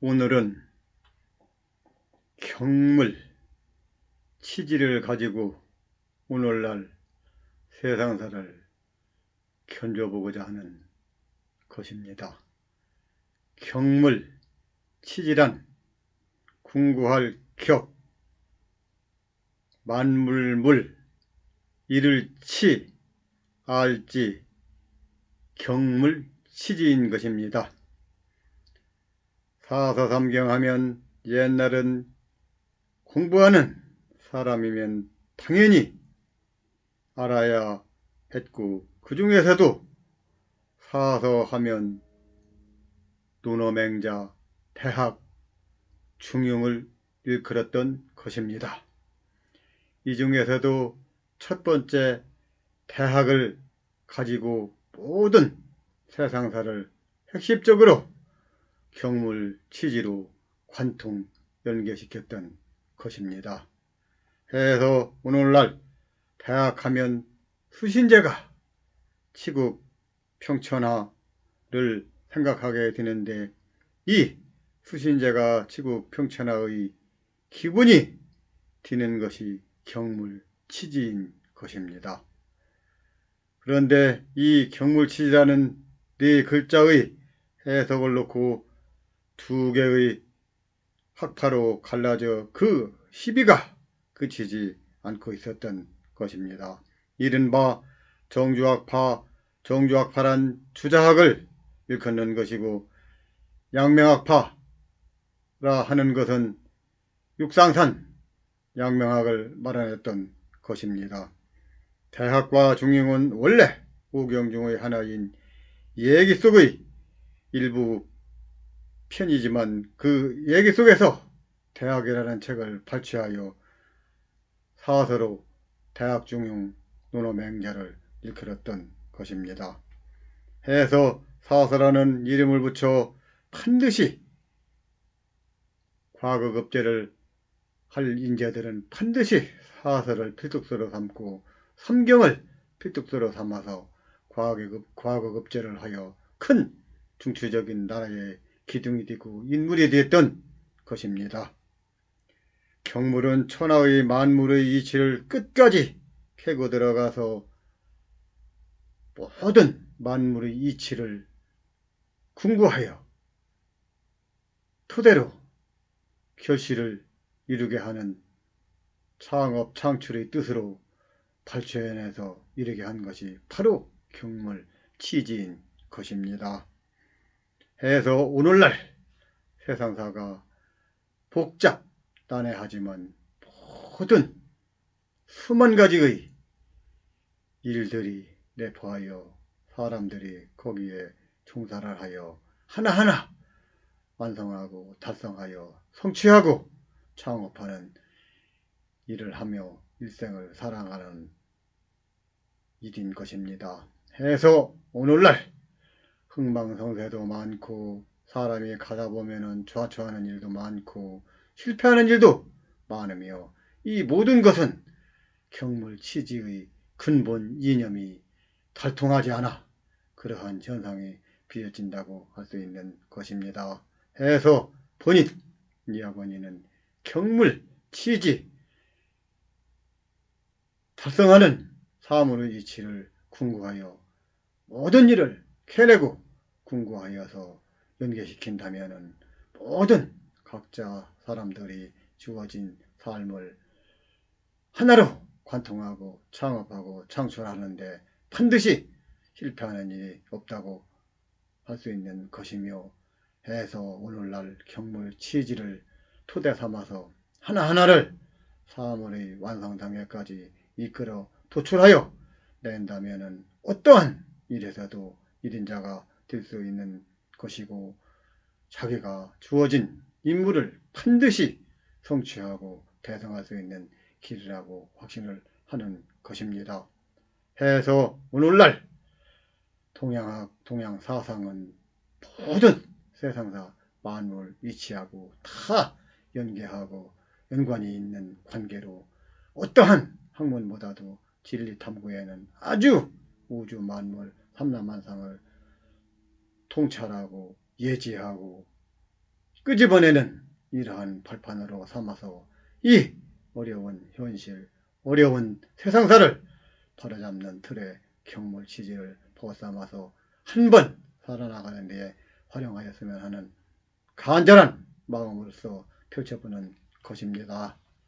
오늘은 경물 치지를 가지고 오늘날 세상사를 견뎌보고자 하는 것입니다. 경물 치지란 궁구할 격 만물물 이를 치 알지 경물 치지인 것입니다. 사서삼경 하면 옛날은 공부하는 사람이면 당연히 알아야 했고 그 중에서도 사서하면 논어맹자 대학 중용을 일컬었던 것입니다. 이 중에서도 첫 번째 대학을 가지고 모든 세상사를 핵심적으로 경물 취지로 관통 연계시켰던 것입니다. 해서 오늘날 대학하면 수신제가 치국 평천하를 생각하게 되는데 이 수신제가 치국 평천하의 기분이 드는 것이 경물 치지인 것입니다. 그런데 이 경물 치지라는 네 글자의 해석을 놓고 두 개의 학파로 갈라져 그 시비가 그치지 않고 있었던 것입니다. 이른바 정주학파, 정주학파란 주자학을 일컫는 것이고 양명학파라 하는 것은 육상산 양명학을 말하였던 것입니다. 대학과 중용은 원래 오경 중의 하나인 얘기 속의 일부 편이지만 그 얘기 속에서 대학이라는 책을 발췌하여 사서로 대학 중용 논어 맹자를 일컬었던 것입니다. 해서 사서라는 이름을 붙여 반드시 과거급제를 할 인재들은 반드시 사서를 필독서로 삼고 삼경을 필독서로 삼아서 과거급, 과거급제를 하여 큰 중추적인 나라의 기둥이 되고 인물이 되었던 것입니다. 경물은 천하의 만물의 이치를 끝까지 캐고 들어가서 모든 만물의 이치를 궁구하여 토대로 결실을 이루게 하는 창업 창출의 뜻으로 발췌해내서 이르게 한 것이 바로 경물 치지인 것입니다. 해서 오늘날 세상사가 복잡 단해하지만 모든 수만 가지의 일들이 내포하여 사람들이 거기에 종사를 하여 하나하나 완성하고 달성하여 성취하고 창업하는 일을 하며 일생을 살아가는 일인 것입니다. 해서 오늘날 흥망성쇠도 많고 사람이 가다 보면은 좌초하는 일도 많고 실패하는 일도 많으며 이 모든 것은 경물 치지의 근본 이념이 달통하지 않아 그러한 현상이 비어진다고 할 수 있는 것입니다. 해서 본인 이학원이는 경물 치지 달성하는 사물의 이치를 궁구하여 모든 일을 캐내고 궁구하여서 연계시킨다면 모든 각자 사람들이 주어진 삶을 하나로 관통하고 창업하고 창출하는데 반드시 실패하는 일이 없다고 할 수 있는 것이며 해서 오늘날 경물 치지를 토대 삼아서 하나하나를 사물의 완성 단계까지 이끌어 도출하여 낸다면 어떠한 일에서도 일인자가 될 수 있는 것이고 자기가 주어진 임무를 반드시 성취하고 대성할 수 있는 길이라고 확신을 하는 것입니다. 해서 오늘날 동양학, 동양 사상은 모든 세상사 만물 위치하고 다 연계하고 연관이 있는 관계로 어떠한 학문보다도 진리 탐구에는 아주 우주 만물 삼라만상을 통찰하고 예지하고 끄집어내는 이러한 발판으로 삼아서 이 어려운 현실, 어려운 세상사를 바로잡는 틀의 경물 취지를 보쌈아서 한 번 살아나가는 데에 활용하였으면 하는 간절한 마음으로서 펼쳐보는 것입니다.